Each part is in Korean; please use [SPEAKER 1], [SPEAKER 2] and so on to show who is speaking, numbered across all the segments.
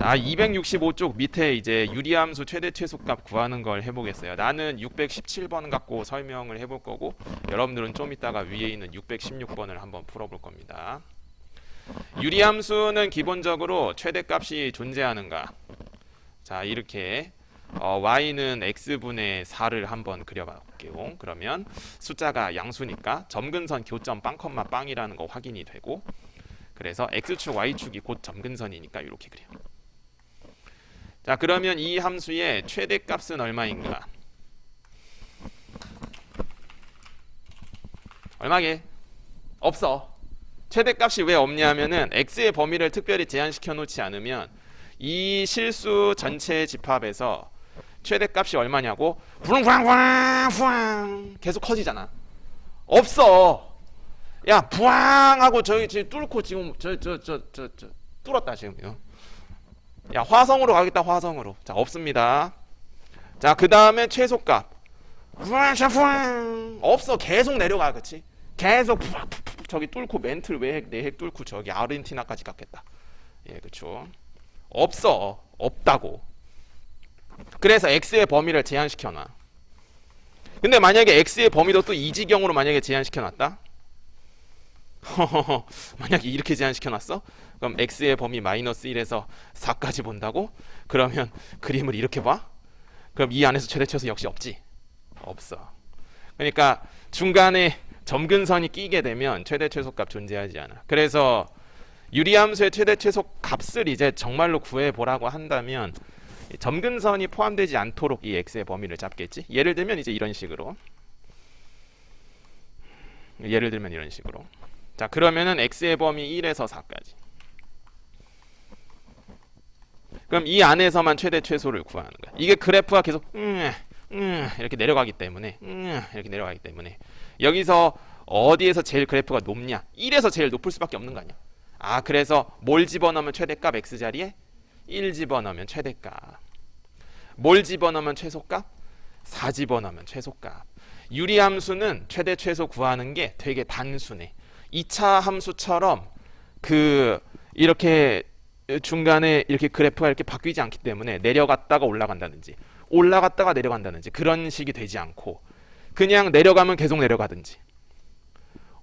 [SPEAKER 1] 자, 265쪽 밑에 이제 유리함수 최대 최소값 구하는 걸 해보겠어요. 나는 617번 갖고 설명을 해볼 거고 여러분들은 좀 이따가 위에 있는 616번을 한번 풀어볼 겁니다. 유리함수는 기본적으로 최대값이 존재하는가? 자, 이렇게 어, y는 x분의 4를 한번 그려볼게요. 그러면 숫자가 양수니까 점근선 교점 빵 컴마 빵이라는 거 확인이 되고 그래서 x축 y축이 곧 점근선이니까 이렇게 그려요. 자 그러면 이 함수의 최대값은 얼마인가? 얼마게? 없어. 최대값이 왜 없냐면은 x의 범위를 특별히 제한시켜 놓지 않으면 이 실수 전체 집합에서 최대값이 얼마냐고 부릉부릉부릉 계속 커지잖아. 없어. 야 부앙 하고 저기 지금 뚫고 지금 저 저 저저저 뚫었다 지금요. 야 화성으로 가겠다 화성으로. 자 없습니다. 자 그 다음에 최소값. 없어 계속 내려가 그치? 계속 저기 뚫고 멘틀 외핵 내핵 뚫고 저기 아르헨티나까지 갔겠다. 예 그쵸. 없어 없다고. 그래서 x의 범위를 제한시켜 놔. 근데 만약에 x의 범위도 또 이 지경으로 만약에 제한시켜 놨다. 만약에 이렇게 제한시켜 놨어? 그럼 x의 범위 마이너스 1에서 4까지 본다고? 그러면 그림을 이렇게 봐? 그럼 이 안에서 최대 최소 역시 없지? 없어. 그러니까 중간에 점근선이 끼게 되면 최대 최소값 존재하지 않아. 그래서 유리함수의 최대 최소 값을 이제 정말로 구해 보라고 한다면 이 점근선이 포함되지 않도록 이 x의 범위를 잡겠지. 예를 들면 이제 이런 식으로. 예를 들면 이런 식으로. 자, 그러면은 x의 범위 1에서 4까지. 그럼 이 안에서만 최대 최소를 구하는 거야. 이게 그래프가 계속 음, 음, 이렇게 내려가기 때문에 음, 이렇게 내려가기 때문에 여기서 어디에서 제일 그래프가 높냐? 1에서 제일 높을 수밖에 없는 거 아니야. 아, 그래서 뭘 집어넣으면 최대값 x 자리에 1 집어넣으면 최대값. 뭘 집어넣으면 최소값? 4 집어넣으면 최소값. 유리함수는 최대 최소 구하는 게 되게 단순해. 2차 함수처럼 그 이렇게 중간에 이렇게 그래프가 이렇게 바뀌지 않기 때문에 내려갔다가 올라간다든지 올라갔다가 내려간다든지 그런 식이 되지 않고 그냥 내려가면 계속 내려가든지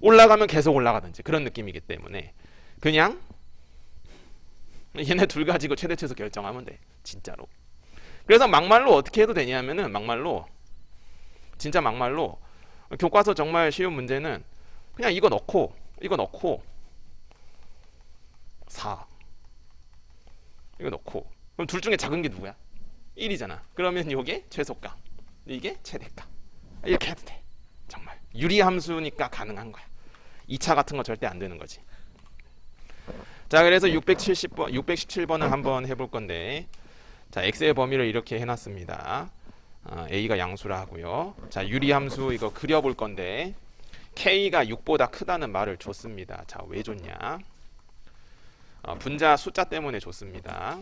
[SPEAKER 1] 올라가면 계속 올라가든지 그런 느낌이기 때문에 그냥 얘네 둘 가지고 최대 최소 결정하면 돼 진짜로. 그래서 막말로 어떻게 해도 되냐면은 막말로 진짜 막말로 교과서 정말 쉬운 문제는 그냥 이거 넣고 이거 넣고 4 이거 넣고. 그럼 둘 중에 작은 게 누구야? 1이잖아. 그러면 이게 최소값 이게 최대값 이렇게 해도 돼. 정말. 유리함수니까 가능한 거야. 2차 같은 거 절대 안 되는 거지. 자 그래서 670번 617번을 한번 해볼 건데. 자 x의 범위를 이렇게 해놨습니다. 어, a가 양수라 하고요. 자 유리함수 이거 그려볼 건데 k가 6보다 크다는 말을 줬습니다 자 왜 줬냐 어, 분자 숫자 때문에 줬습니다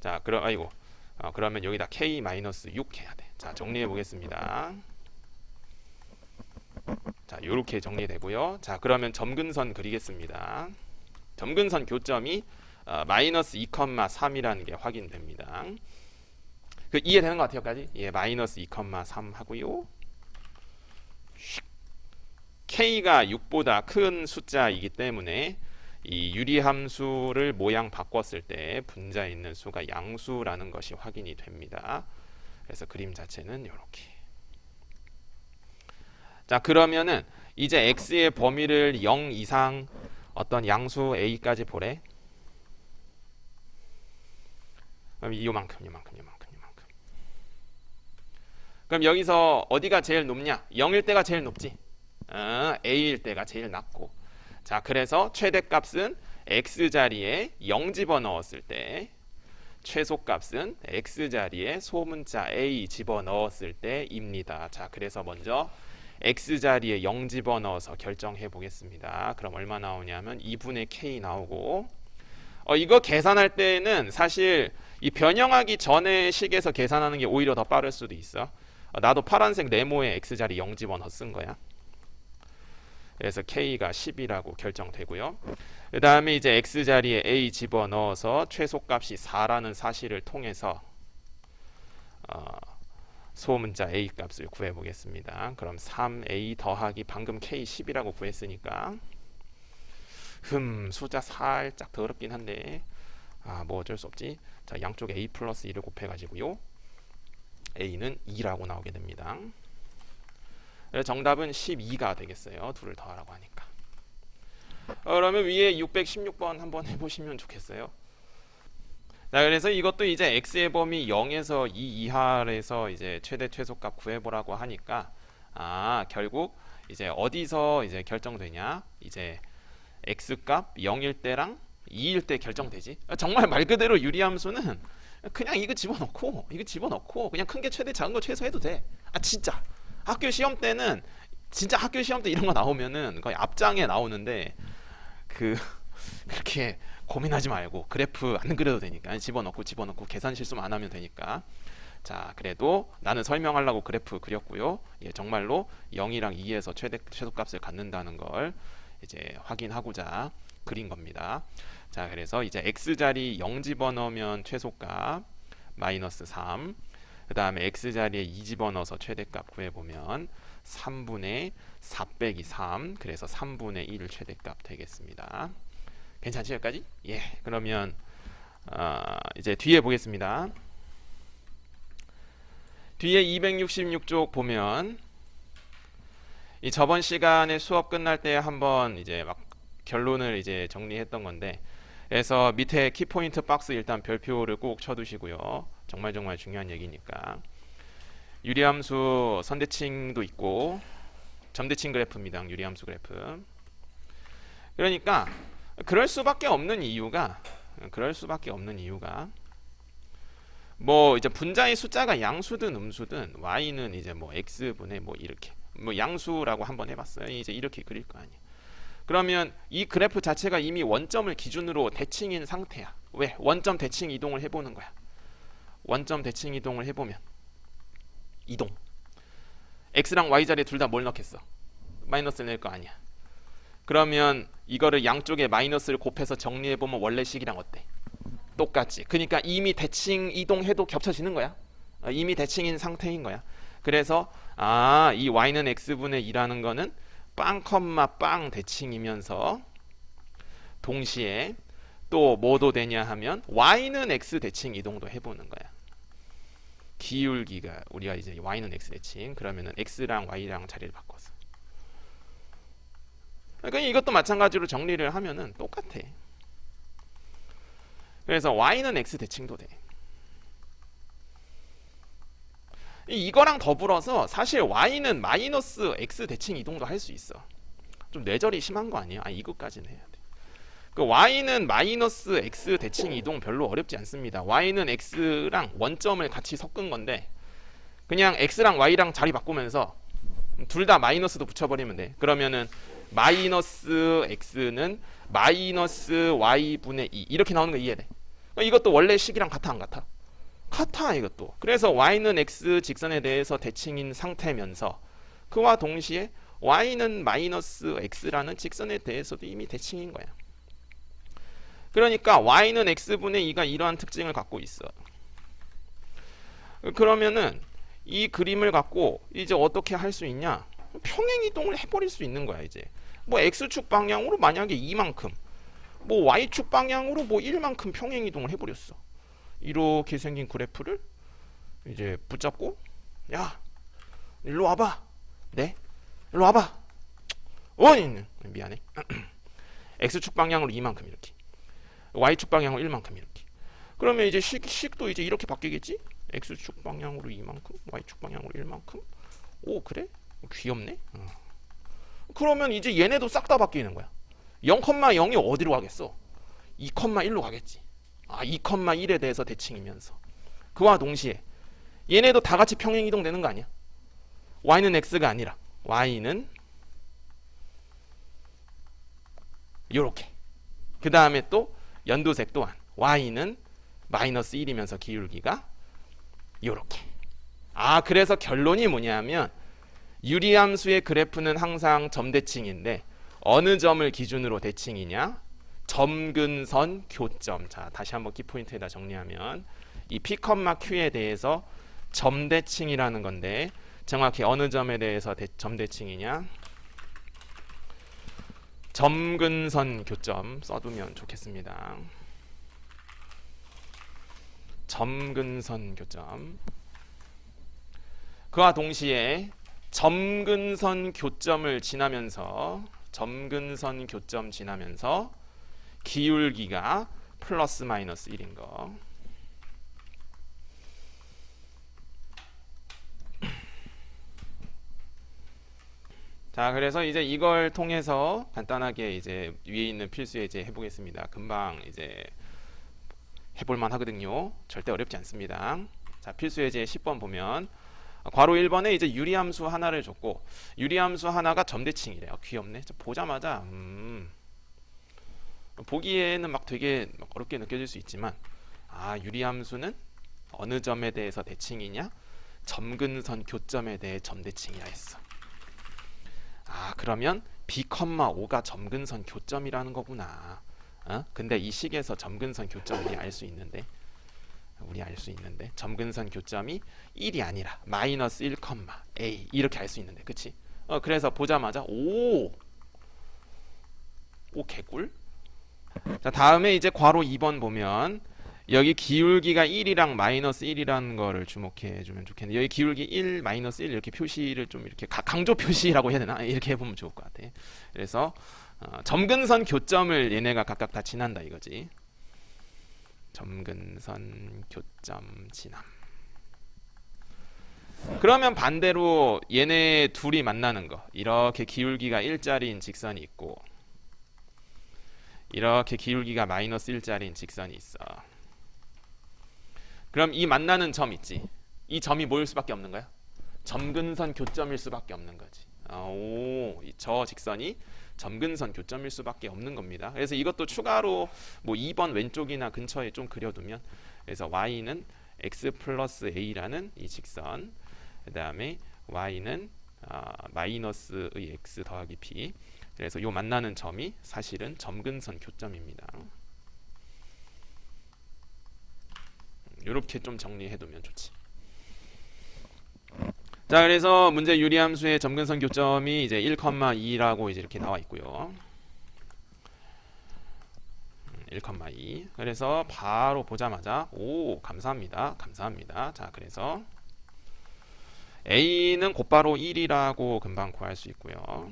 [SPEAKER 1] 자 그럼 아이고 어, 그러면 여기다 k 마이너스 6 해야 돼 자 정리해 보겠습니다 자, 요렇게 정리되고요. 자, 그러면 점근선 그리겠습니다. 점근선 교점이 어, 마이너스 2,3이라는 게 확인됩니다. 그 이해되는 것 같아요 까지? 예, 마이너스 2,3 하고요. K가 6보다 큰 숫자이기 때문에 이 유리함수를 모양 바꿨을 때 분자에 있는 수가 양수라는 것이 확인이 됩니다. 그래서 그림 자체는 이렇게. 자 그러면은 이제 x의 범위를 0 이상 어떤 양수 a까지 보래. 그럼 이만큼, 이만큼, 이만큼. 그럼 여기서 어디가 제일 높냐? 0일 때가 제일 높지. 어, a일 때가 제일 낮고. 자 그래서 최대값은 x 자리에 0 집어 넣었을 때 최소값은 x 자리에 소문자 a 집어 넣었을 때입니다. 자 그래서 먼저 x 자리에 0 집어넣어서 결정해 보겠습니다. 그럼 얼마 나오냐면 2분의 k 나오고 어, 이거 계산할 때는 사실 이 변형하기 전에 식에서 계산하는 게 오히려 더 빠를 수도 있어. 어, 나도 파란색 네모에 x 자리 0 집어넣어 쓴 거야. 그래서 k가 10이라고 결정되고요. 그 다음에 이제 x 자리에 a 집어 넣어서 최소값이 4라는 사실을 통해서 어, 소문자 a 값을 구해 보겠습니다. 그럼 3a 더하기 방금 k 10이라고 구했으니까 흠 숫자 살짝 더럽긴 한데 아 뭐 어쩔 수 없지. 자 양쪽 a 플러스 2를 곱해 가지고요. A는 2라고 나오게 됩니다. 정답은 12가 되겠어요. 둘을 더하라고 하니까. 어, 그러면 위에 616번 한번 해보시면 좋겠어요. 자, 그래서 이것도 이제 x의 범위 0에서 2 이하에서 이제 최대 최소값 구해보라고 하니까 아 결국 이제 어디서 이제 결정되냐 이제 x값 0일 때랑 2일 때 결정되지. 정말 말 그대로 유리함수는 그냥 이거 집어넣고 이거 집어넣고 그냥 큰 게 최대 작은 거 최소 해도 돼. 아 진짜. 학교 시험 때는 진짜 학교 시험 때 이런 거 나오면은 거의 앞장에 나오는데 그 그렇게 고민하지 말고 그래프 안 그려도 되니까. 집어넣고 집어넣고 계산 실수만 안 하면 되니까. 자 그래도 나는 설명하려고 그래프 그렸고요. 예, 정말로 0이랑 2에서 최대 최소값을 갖는다는 걸 이제 확인하고자 그린 겁니다 자 그래서 이제 x자리 0 집어넣으면 최소값 마이너스 3 그 다음에 x자리에 2 집어넣어서 최대값 구해보면 3분의 4 빼기 3 그래서 3분의 1 최대값 되겠습니다. 괜찮지 여기까지? 예 그러면 어, 이제 뒤에 보겠습니다. 뒤에 266쪽 보면 이 저번 시간에 수업 끝날 때 한번 이제 막 결론을 이제 정리했던 건데 그래서 밑에 키포인트 박스 일단 별표를 꼭 쳐두시고요. 정말 정말 중요한 얘기니까. 유리함수 선대칭도 있고 점대칭 그래프입니다. 유리함수 그래프. 그러니까 그럴 수밖에 없는 이유가 그럴 수밖에 없는 이유가 뭐 이제 분자의 숫자가 양수든 음수든 y는 이제 뭐 x분의 뭐 이렇게 뭐 양수라고 한번 해봤어요. 이제 이렇게 그릴 거 아니에요 그러면 이 그래프 자체가 이미 원점을 기준으로 대칭인 상태야 왜 원점 대칭 이동을 해보는 거야 원점 대칭 이동을 해보면 이동 x랑 y 자리에 둘 다 뭘 넣겠어 마이너스를 낼 거 아니야 그러면 이거를 양쪽에 마이너스를 곱해서 정리해 보면 원래 식이랑 어때? 똑같지. 그러니까 이미 대칭 이동해도 겹쳐지는 거야. 어, 이미 대칭인 상태인 거야. 그래서 아, 이 y는 x분의 2라는 거는 빵 컴마 빵 대칭이면서 동시에 또 뭐도 되냐 하면 y는 x 대칭 이동도 해보는 거야. 기울기가 우리가 이제 y는 x 대칭 그러면은 x랑 y랑 자리를 바꿔서 그러니까 이것도 마찬가지로 정리를 하면은 똑같아. 그래서 y는 x 대칭도 돼. 이- 이거랑 더불어서 사실 y는 마이너스 x 대칭 이동도 할 수 있어. 좀 뇌절이 심한 거 아니에요? 아 이것까지는 해야 돼. 그 y는 마이너스 x 대칭 이동 별로 어렵지 않습니다. y는 x랑 원점을 같이 섞은 건데 그냥 x랑 y랑 자리 바꾸면서 둘 다 마이너스도 붙여버리면 돼. 그러면은 마이너스 x는 마이너스 y분의 2 이렇게 나오는 거 이해돼. 그러니까 이것도 원래 식이랑 같아 안 같아? 같아 이것도. 그래서 y는 x 직선에 대해서 대칭인 상태면서 그와 동시에 y는 마이너스 x라는 직선에 대해서도 이미 대칭인 거야. 그러니까 y는 x분의 2가 이러한 특징을 갖고 있어. 그러면은 이 그림을 갖고 이제 어떻게 할 수 있냐? 평행 이동을 해버릴 수 있는 거야 이제. 뭐 x축 방향으로 만약에 이만큼, 뭐 y축 방향으로 뭐 1만큼 평행 이동을 해버렸어. 이렇게 생긴 그래프를 이제 붙잡고 야 일로 와봐. 네, 일로 와봐. 어, 미안해. x축 방향으로 이만큼 이렇게, y축 방향으로 1만큼 이렇게. 그러면 이제 식, 식도 이제 이렇게 바뀌겠지? x축 방향으로 이만큼, y축 방향으로 1만큼. 오 그래? 귀엽네. 어. 그러면 이제 얘네도 싹 다 바뀌는 거야. 0,0이 어디로 가겠어? 2,1로 가겠지. 아, 2,1에 대해서 대칭이면서 그와 동시에 얘네도 다 같이 평행 이동되는 거 아니야? y는 x가 아니라 y는 요렇게. 그 다음에 또 연두색 또한 y는 마이너스 1이면서 기울기가 요렇게. 아, 그래서 결론이 뭐냐면 유리함수의 그래프는 항상 점대칭인데 어느 점을 기준으로 대칭이냐? 점근선 교점. 자, 다시 한번 키포인트에다 정리하면 이 P, Q에 대해서 점대칭이라는 건데 정확히 어느 점에 대해서 대, 점대칭이냐? 점근선 교점 써두면 좋겠습니다. 점근선 교점. 그와 동시에 점근선 교점을 지나면서 점근선 교점 지나면서 기울기가 플러스 마이너스 1인 거. 자, 그래서 이제 이걸 통해서 간단하게 이제 위에 있는 필수 예제 해보겠습니다. 금방 이제 해볼만 하거든요. 절대 어렵지 않습니다. 자, 필수 예제 10번 보면 괄호 1번에 이제 유리함수 하나를 줬고 유리함수 하나가 점대칭이래요. 귀엽네. 저 보자마자 음, 보기에는 막 되게 막 어렵게 느껴질 수 있지만 아 유리함수는 어느 점에 대해서 대칭이냐? 점근선 교점에 대해 점대칭이라 했어. 아 그러면 B, 5가 점근선 교점이라는 거구나. 어? 근데 이 식에서 점근선 교점 우리 알 수 있는데 우리 알 수 있는데 점근선 교점이 1이 아니라 마이너스 1, a 이렇게 알 수 있는데 그치? 어 그래서 보자마자 오! 오 개꿀? 자 다음에 이제 괄호 2번 보면 여기 기울기가 1이랑 마이너스 1이라는 거를 주목해 주면 좋겠는데 여기 기울기 1, 마이너스 1 이렇게 표시를 좀 이렇게 가- 강조 표시라고 해야 되나? 이렇게 해보면 좋을 것 같아. 그래서 어, 점근선 교점을 얘네가 각각 다 지난다 이거지. 점근선 교점 지남. 그러면 반대로 얘네 둘이 만나는 거 이렇게 기울기가 1짜리인 직선이 있고 이렇게 기울기가 마이너스 1짜리인 직선이 있어. 그럼 이 만나는 점 있지. 이 점이 뭐일 수밖에 없는 거야? 점근선 교점일 수밖에 없는 거지. 아, 오, 이저 직선이 점근선 교점일 수밖에 없는 겁니다. 그래서 이것도 추가로 뭐 2번 왼쪽이나 근처에 좀 그려두면 그래서 y는 x 플러스 a라는 이 직선 그 다음에 y는 아, 마이너스의 x 더하기 b 그래서 요 만나는 점이 사실은 점근선 교점입니다. 이렇게 좀 정리해두면 좋지. 자, 그래서 문제 유리함수의 점근선 교점이 이제 1,2라고 이제 이렇게 나와 있고요. 1,2. 그래서 바로 보자마자 오, 감사합니다. 감사합니다. 자, 그래서 a는 곧바로 1이라고 금방 구할 수 있고요.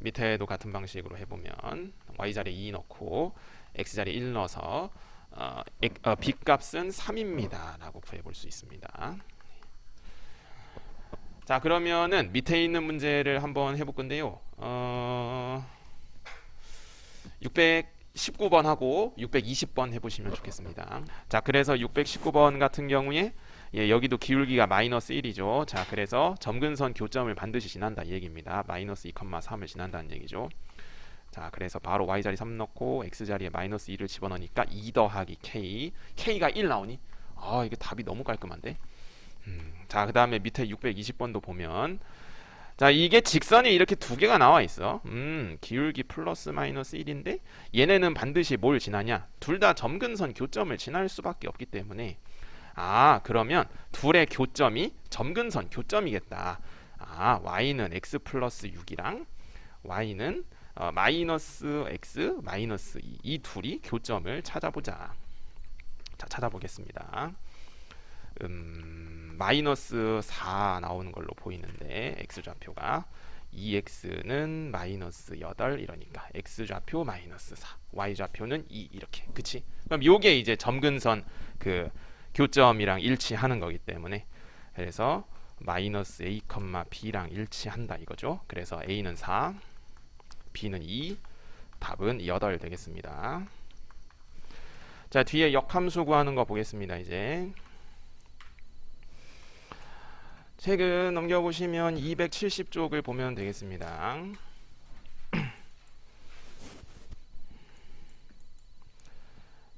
[SPEAKER 1] 밑에도 같은 방식으로 해보면 y 자리에 2 넣고 x 자리에 1 넣어서 어, 액- 어, b 값은 3입니다 라고 구해볼 수 있습니다. 자 그러면은 밑에 있는 문제를 한번 해볼 건데요. 어, 619번 하고 620번 해보시면 좋겠습니다. 자 그래서 619번 같은 경우에 예, 여기도 기울기가 마이너스 1이죠. 자 그래서 점근선 교점을 반드시 지난다 이 얘기입니다. 마이너스 2,3을 지난다는 얘기죠. 자 그래서 바로 y 자리 3 넣고 x 자리에 마이너스 2를 집어넣으니까 2 더하기 k k가 1 나오니 아 이게 답이 너무 깔끔한데 음, 자 그 다음에 밑에 620번도 보면 자 이게 직선이 이렇게 두 개가 나와 있어 음 기울기 플러스 마이너스 1인데 얘네는 반드시 뭘 지나냐 둘 다 점근선 교점을 지날 수밖에 없기 때문에 아 그러면 둘의 교점이 점근선 교점이겠다 아 y는 x 플러스 6이랑 y는 어, 마이너스 x 마이너스 2, 이 둘이 교점을 찾아보자. 자, 찾아보겠습니다. 음, 마이너스 4 나오는 걸로 보이는데 x 좌표가 2x는 마이너스 8 이러니까 x 좌표 마이너스 4, y 좌표는 2 이렇게. 그치? 그럼 요게 이제 점근선 그 교점이랑 일치하는 거기 때문에 그래서 마이너스 a, b랑 일치한다 이거죠. 그래서 a는 4, B는 2, 답은 8 되겠습니다. 자, 뒤에 역함수 구하는 거 보겠습니다. 이제 책은 넘겨보시면 270쪽을 보면 되겠습니다.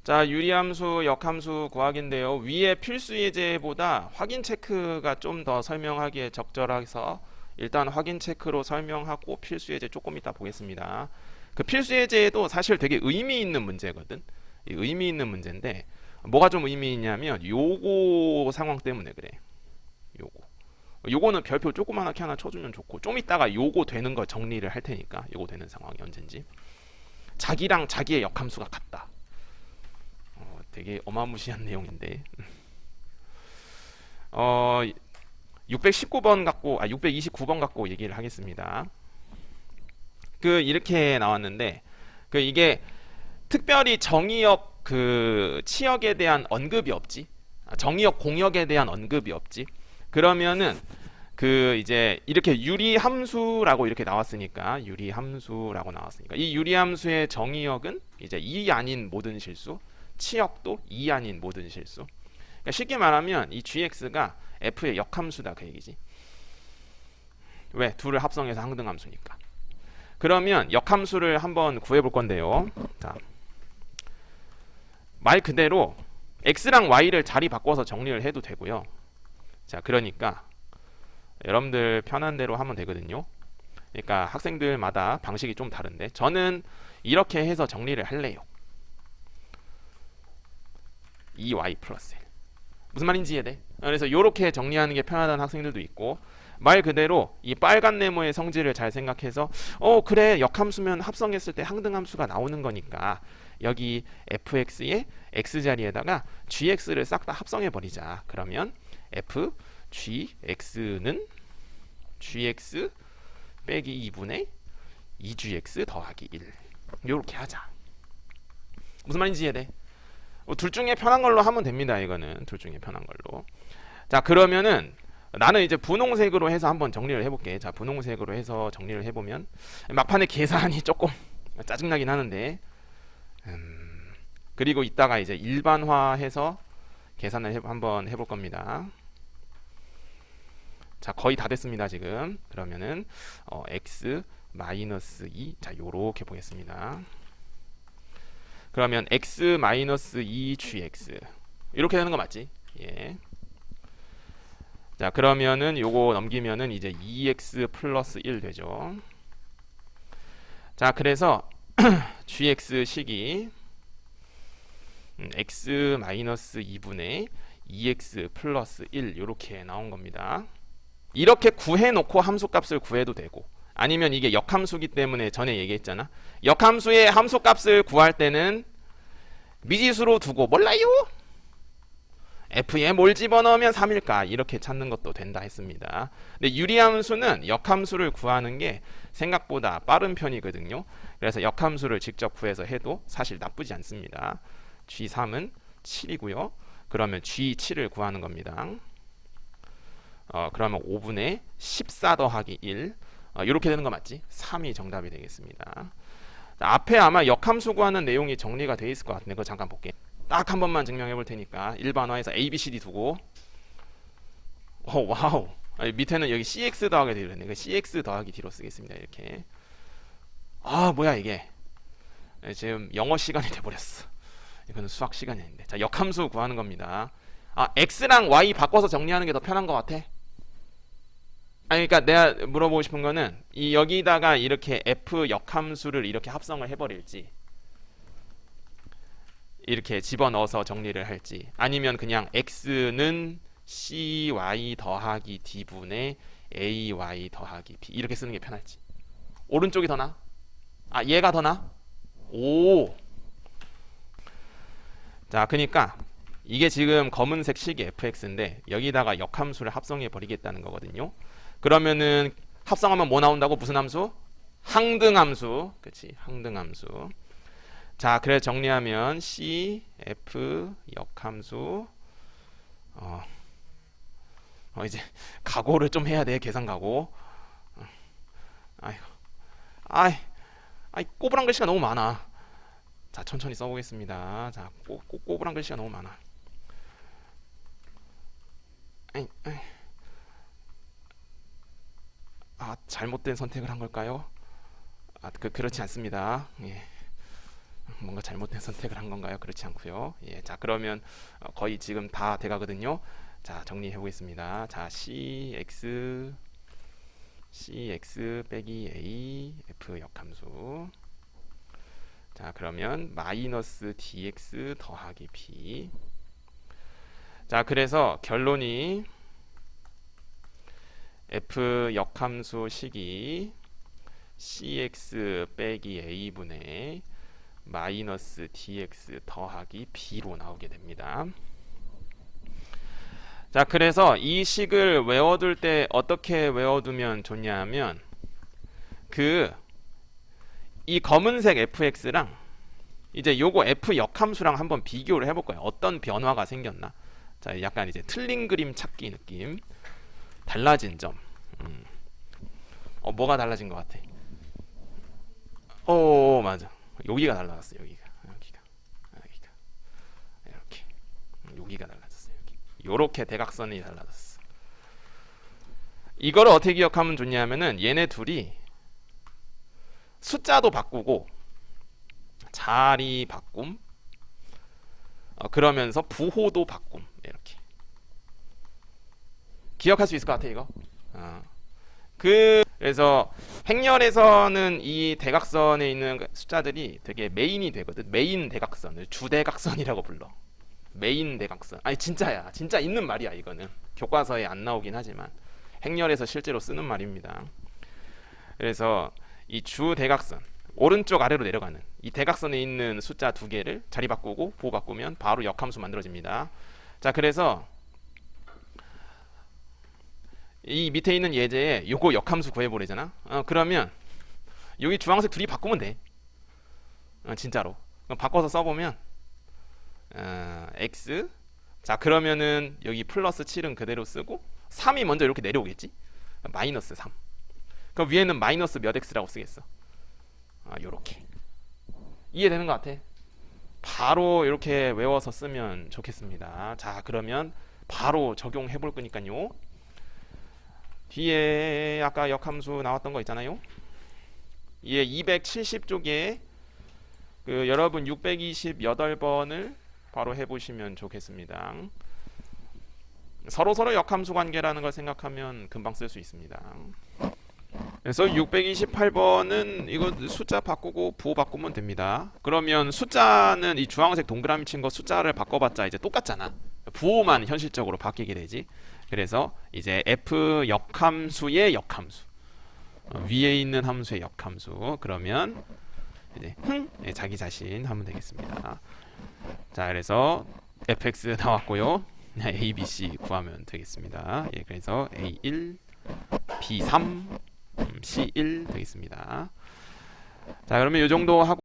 [SPEAKER 1] 자, 유리함수, 역함수 구하기인데요. 위에 필수 예제보다 확인 체크가 좀 더 설명하기에 적절해서 일단 확인 체크로 설명하고 필수 예제 조금 이따 보겠습니다. 그 필수 예제도 사실 되게 의미 있는 문제거든. 이 의미 있는 문제인데 뭐가 좀 의미 있냐면 요거 상황 때문에 그래. 요거. 요거는 별표 조그만하게 하나 쳐주면 좋고 좀 이따가 요거 되는 거 정리를 할 테니까 요거 되는 상황이 언젠지 자기랑 자기의 역함수가 같다. 어, 되게 어마무시한 내용인데 어 619번 갖고 아 629번 갖고 얘기를 하겠습니다. 그 이렇게 나왔는데 그 이게 특별히 정의역 그 치역에 대한 언급이 없지. 아, 정의역 공역에 대한 언급이 없지. 그러면은 그 이제 이렇게 유리 함수라고 이렇게 나왔으니까 유리 함수라고 나왔으니까 이 유리 함수의 정의역은 이제 이 아닌 모든 실수, 치역도 이 아닌 모든 실수. 그러니까 쉽게 말하면 이 gx가 f의 역함수다 그 얘기지. 왜? 둘을 합성해서 항등함수니까. 그러면 역함수를 한번 구해 볼 건데요. 자. 말 그대로 x랑 y를 자리 바꿔서 정리를 해도 되고요. 자, 그러니까 여러분들 편한 대로 하면 되거든요. 그러니까 학생들마다 방식이 좀 다른데 저는 이렇게 해서 정리를 할래요. 2y 플러스 1. 무슨 말인지 이해돼? 그래서 이렇게 정리하는 게 편하다는 학생들도 있고 말 그대로 이 빨간 네모의 성질을 잘 생각해서 어 그래 역함수면 합성했을 때 항등함수가 나오는 거니까 여기 fx의 x 자리에다가 gx를 싹 다 합성해 버리자. 그러면 f gx는 gx 빼기 2분의 2gx 더하기 1 요렇게 하자. 무슨 말인지 이해돼? 뭐둘 중에 편한 걸로 하면 됩니다. 이거는 둘 중에 편한 걸로. 자 그러면은 나는 이제 분홍색으로 해서 한번 정리를 해볼게. 자 분홍색으로 해서 정리를 해보면 막판에 계산이 조금 짜증나긴 하는데 음, 그리고 이따가 이제 일반화해서 계산을 해, 한번 해볼 겁니다. 자 거의 다 됐습니다 지금 그러면은 어, x 마이너스 2자 요렇게 보겠습니다. 그러면 x 마이너스 2 gx 이렇게 되는 거 맞지? 예. 자 그러면은 요거 넘기면은 이제 2x 플러스 1 되죠. 자 그래서 gx 식이 음, x 마이너스 2분의 2x 플러스 1 이렇게 나온 겁니다. 이렇게 구해놓고 함수값을 구해도 되고 아니면 이게 역함수기 때문에 전에 얘기했잖아. 역함수의 함수값을 구할 때는 미지수로 두고 몰라요. f에 뭘 집어넣으면 3일까 이렇게 찾는 것도 된다 했습니다. 근데 유리함수는 역함수를 구하는 게 생각보다 빠른 편이거든요. 그래서 역함수를 직접 구해서 해도 사실 나쁘지 않습니다. G3은 7이고요. 그러면 G7을 구하는 겁니다. 어, 그러면 5분의 14 더하기 1 어, 이렇게 되는 거 맞지? 3이 정답이 되겠습니다. 자, 앞에 아마 역함수 구하는 내용이 정리가 돼 있을 것 같은데 그거 잠깐 볼게. 딱 한 번만 증명해 볼 테니까 일반화해서 A, B, C, D 두고 오 와우 아니, 밑에는 여기 CX 더하기 D로 했네. 그 CX 더하기 D로 쓰겠습니다. 이렇게 아 뭐야 이게 네, 지금 영어 시간이 돼버렸어. 이거는 수학 시간이 아닌데 자 역함수 구하는 겁니다. 아 X랑 Y 바꿔서 정리하는 게 더 편한 것 같아. 아니 그러니까 내가 물어보고 싶은 거는 이 여기다가 이렇게 f 역함수를 이렇게 합성을 해버릴지 이렇게 집어넣어서 정리를 할지 아니면 그냥 x는 cy 더하기 d분의 ay 더하기 b 이렇게 쓰는 게 편할지 오른쪽이 더 나? 아 얘가 더 나? 오. 자 그러니까 이게 지금 검은색 식이 fx인데 여기다가 역함수를 합성해 버리겠다는 거거든요. 그러면은 합성하면 뭐 나온다고 무슨 함수? 항등함수. 그렇지. 항등함수. 자, 그래 정리하면 C F 역함수 어, 어 이제 각오를 좀 해야 돼. 계산 각오. 어, 아이고. 아이. 아이 꼬부랑 글씨가 너무 많아. 자, 천천히 써 보겠습니다. 자, 꼬, 꼬, 꼬부랑 글씨가 너무 많아. 아이, 아이. 아 잘못된 선택을 한 걸까요? 아 그, 그렇지 않습니다. 예. 뭔가 잘못된 선택을 한 건가요? 그렇지 않고요. 예, 자 그러면 어, 거의 지금 다 돼가거든요. 자 정리해 보겠습니다. 자 cx cx 빼기 a f 역함수 자 그러면 마이너스 dx 더하기 b 자 그래서 결론이 f 역함수 식이 cx 빼기 a분의 마이너스 dx 더하기 b로 나오게 됩니다. 자 그래서 이 식을 외워둘 때 어떻게 외워두면 좋냐면 그 이 검은색 fx랑 이제 요거 f 역함수랑 한번 비교를 해볼 거예요. 어떤 변화가 생겼나? 자, 약간 이제 틀린 그림 찾기 느낌. 달라진 점. 음. 어, 뭐가 달라진 것 같아? 오, 맞아. 여기가 달라졌어. 여기가. 여기가. 여기가. 이렇게. 음, 여기가 달라졌어요. 여기. 요렇게 대각선이 달라졌어. 이거를 어떻게 기억하면 좋냐면은 얘네 둘이 숫자도 바꾸고 자리 바꿈 어, 그러면서 부호도 바꿈 이렇게 기억할 수 있을 것 같아 이거 어. 그 그래서 행렬에서는 이 대각선에 있는 그 숫자들이 되게 메인이 되거든. 메인 대각선을 주대각선이라고 불러. 메인 대각선. 아니 진짜야. 진짜 있는 말이야 이거는. 교과서에 안 나오긴 하지만. 행렬에서 실제로 쓰는 말입니다. 그래서 이 주 대각선 오른쪽 아래로 내려가는 이 대각선에 있는 숫자 두 개를 자리 바꾸고 보호 바꾸면 바로 역함수 만들어집니다. 자, 그래서 이 밑에 있는 예제에 요거 역함수 구해보래잖아. 어, 그러면 여기 주황색 둘이 바꾸면 돼. 어, 진짜로. 바꿔서 써보면 어, x 자 그러면은 여기 플러스 7은 그대로 쓰고 3이 먼저 이렇게 내려오겠지. 마이너스 3. 그럼 위에는 마이너스 몇 x라고 쓰겠어? 아, 요렇게. 이해되는 것 같아? 바로 이렇게 외워서 쓰면 좋겠습니다. 자, 그러면 바로 적용해 볼 거니까요. 뒤에 아까 역함수 나왔던 거 있잖아요. 얘 270쪽에 그 여러분 628번을 바로 해 보시면 좋겠습니다. 서로 서로 역함수 관계라는 걸 생각하면 금방 쓸 수 있습니다. 그래서 628번은 이거 숫자 바꾸고 부호 바꾸면 됩니다. 그러면 숫자는 이 주황색 동그라미 친 거 숫자를 바꿔봤자 이제 똑같잖아. 부호만 현실적으로 바뀌게 되지. 그래서 이제 f 역함수의 역함수 어, 위에 있는 함수의 역함수 그러면 이제 흥 네, 자기 자신 하면 되겠습니다. 자 그래서 fx 나왔고요. a, b, c 구하면 되겠습니다. 예, 그래서 a1, b3 음, C1 되겠습니다. 자, 그러면 이 정도 하고